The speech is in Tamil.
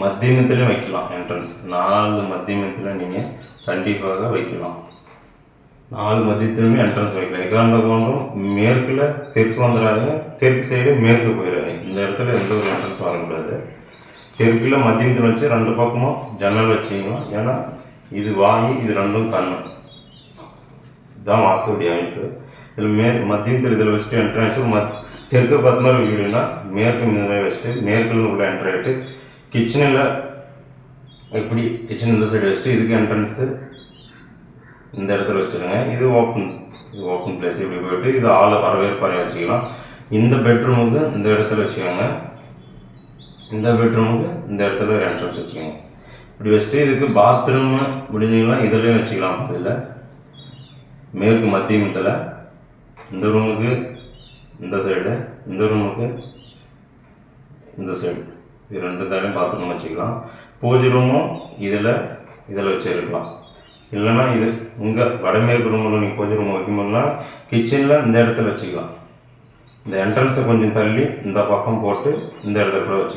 மத்தியமத்திலையும் வைக்கலாம் என்ட்ரன்ஸ் நாலு மத்தியமத்தில் நீங்கள் கண்டிப்பாக வைக்கலாம். நாலு மத்தியத்திலுமே என்ட்ரன்ஸ் வைக்கலாம். எக்காந்த கோணம் மேற்கில் தெற்கு வந்துடாதுங்க. தெற்கு சைடு மேற்கு போயிடாது இந்த இடத்துல எந்த ஒரு என்ட்ரன்ஸ் வரக்கூடாது தெற்கில் மத்தியத்தில் வச்சு ரெண்டு பக்கமும் ஜன்னல் வச்சுக்கலாம் ஏன்னா இது வாங்கி இது ரெண்டும் கண்ணு. இதுதான் வாசலுடைய அமைப்பு. இதில் மே மத்தியத்தில் இதில் வச்சுட்டு என்ட்ரன்ஸ் மத் தெற்கு பார்த்த மாதிரி வீடுனா மேற்கு இந்த மாதிரி வச்சுட்டு மேற்கு உள்ள என்ட்ரு ஆகிட்டு கிச்சனில் எப்படி கிச்சன் இந்த சைடு வச்சுட்டு இதுக்கு என்ட்ரன்ஸு இந்த இடத்துல வச்சுருங்க. இது ஓப்பன் இது ஓப்பன் பிளேஸ் இப்படி போயிட்டு இது ஆளை வரவேற்பறை வச்சுக்கலாம். இந்த பெட்ரூமுக்கு இந்த இடத்துல வச்சுக்கோங்க. இந்த பெட்ரூமுக்கு இந்த இடத்துல ஒரு என்ட்ரன்ஸ் வச்சுக்கோங்க. இப்படி வச்சுட்டு இதுக்கு பாத்ரூம் முடிஞ்சிங்கன்னா இதுலேயும் வச்சுக்கலாம். இதில் மேற்கு மத்திய மத்தியமத்தில் இந்த ரூமுக்கு இந்த சைடு இந்த ரூமுக்கு இந்த சைடு இது ரெண்டு தாரையும் பாத்ரூம் வச்சுக்கலாம். பூஜை ரூமும் இதில் இதில் வச்சுருக்கலாம் இல்லைன்னா இது உங்கள் வடமேற்கு ரூமில் நீங்கள் பூஜை ரூம் வைக்கும்போதுலாம் கிச்சனில் இந்த இடத்துல வச்சுக்கலாம். இந்த என்ட்ரன்ஸை கொஞ்சம் தள்ளி இந்த பக்கம் போட்டு இந்த இடத்துல கூட வச்சுக்கலாம்